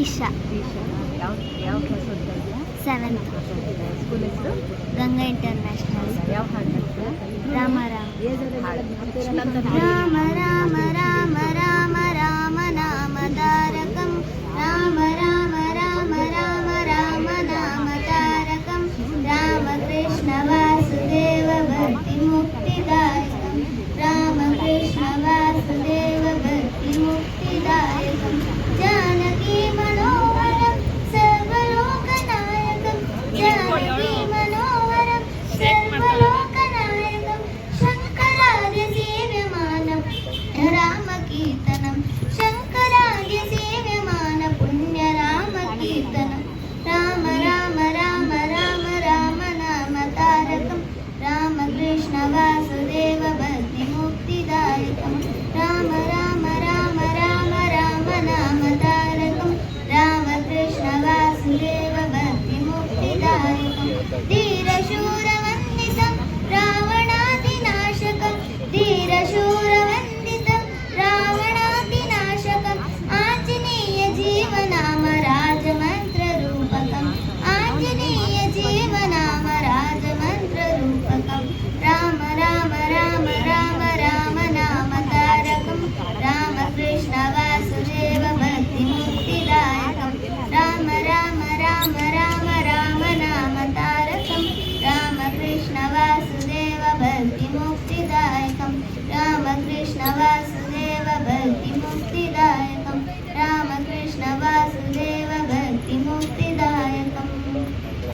ಈಶಾ. ಯಾವ ಯಾವ ಕ್ಲಾಸ್ ಓದ್ತಾ ಇದೆಯಾ ಸೆವೆಂತ್. ಸ್ಕೂಲ್ ಹೆಸರು? ಗಂಗಾ ಇಂಟರ್ನ್ಯಾಷನಲ್ ಯಾವ ಹಾಡು ರಾಮ ರಾಮ Mama. Amen.